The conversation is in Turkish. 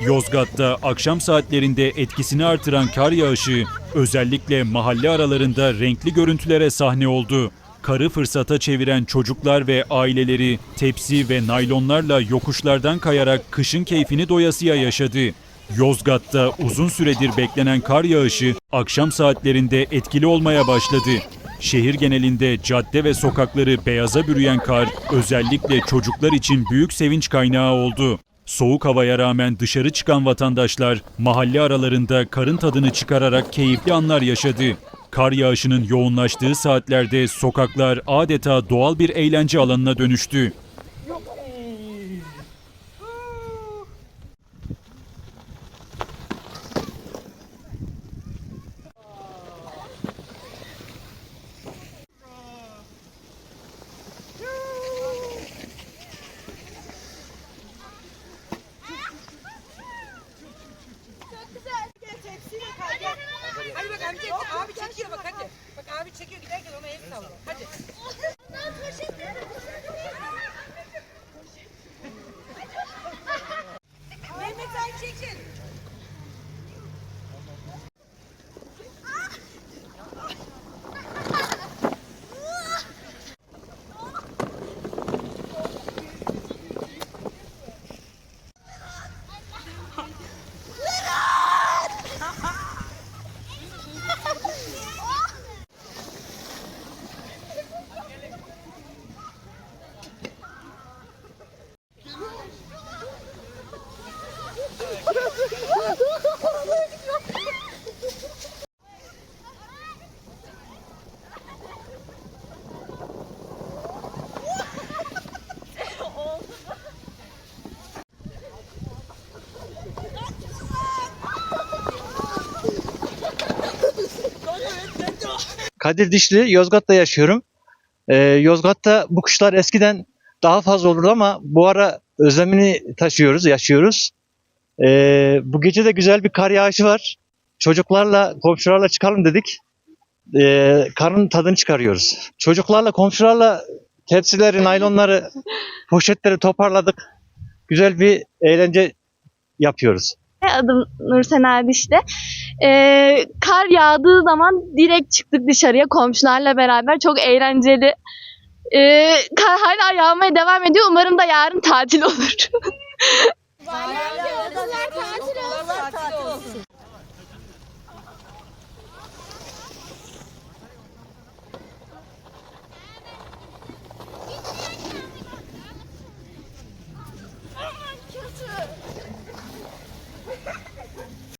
Yozgat'ta akşam saatlerinde etkisini artıran kar yağışı özellikle mahalle aralarında renkli görüntülere sahne oldu. Karı fırsata çeviren çocuklar ve aileleri tepsi ve naylonlarla yokuşlardan kayarak kışın keyfini doyasıya yaşadı. Yozgat'ta uzun süredir beklenen kar yağışı akşam saatlerinde etkili olmaya başladı. Şehir genelinde cadde ve sokakları beyaza bürüyen kar özellikle çocuklar için büyük sevinç kaynağı oldu. Soğuk havaya rağmen dışarı çıkan vatandaşlar mahalle aralarında karın tadını çıkararak keyifli anlar yaşadı. Kar yağışının yoğunlaştığı saatlerde sokaklar adeta doğal bir eğlence alanına dönüştü. Hadi. Kadir Dişli, Yozgat'ta yaşıyorum. Ee, Yozgat'ta bu kuşlar eskiden daha fazla olurdu ama bu ara özlemini taşıyoruz, yaşıyoruz. Ee, bu gece de güzel bir kar yağışı var. Çocuklarla, komşularla çıkalım dedik. Ee, karın tadını çıkarıyoruz. Çocuklarla, komşularla tepsileri, naylonları, poşetleri toparladık. Güzel bir eğlence yapıyoruz. Adım Nursena Erdiş'te. Ee, kar yağdığı zaman direkt çıktık dışarıya komşularla beraber. Çok eğlenceli. Ee, kar hala yağmaya devam ediyor. Umarım da yarın tatil olur.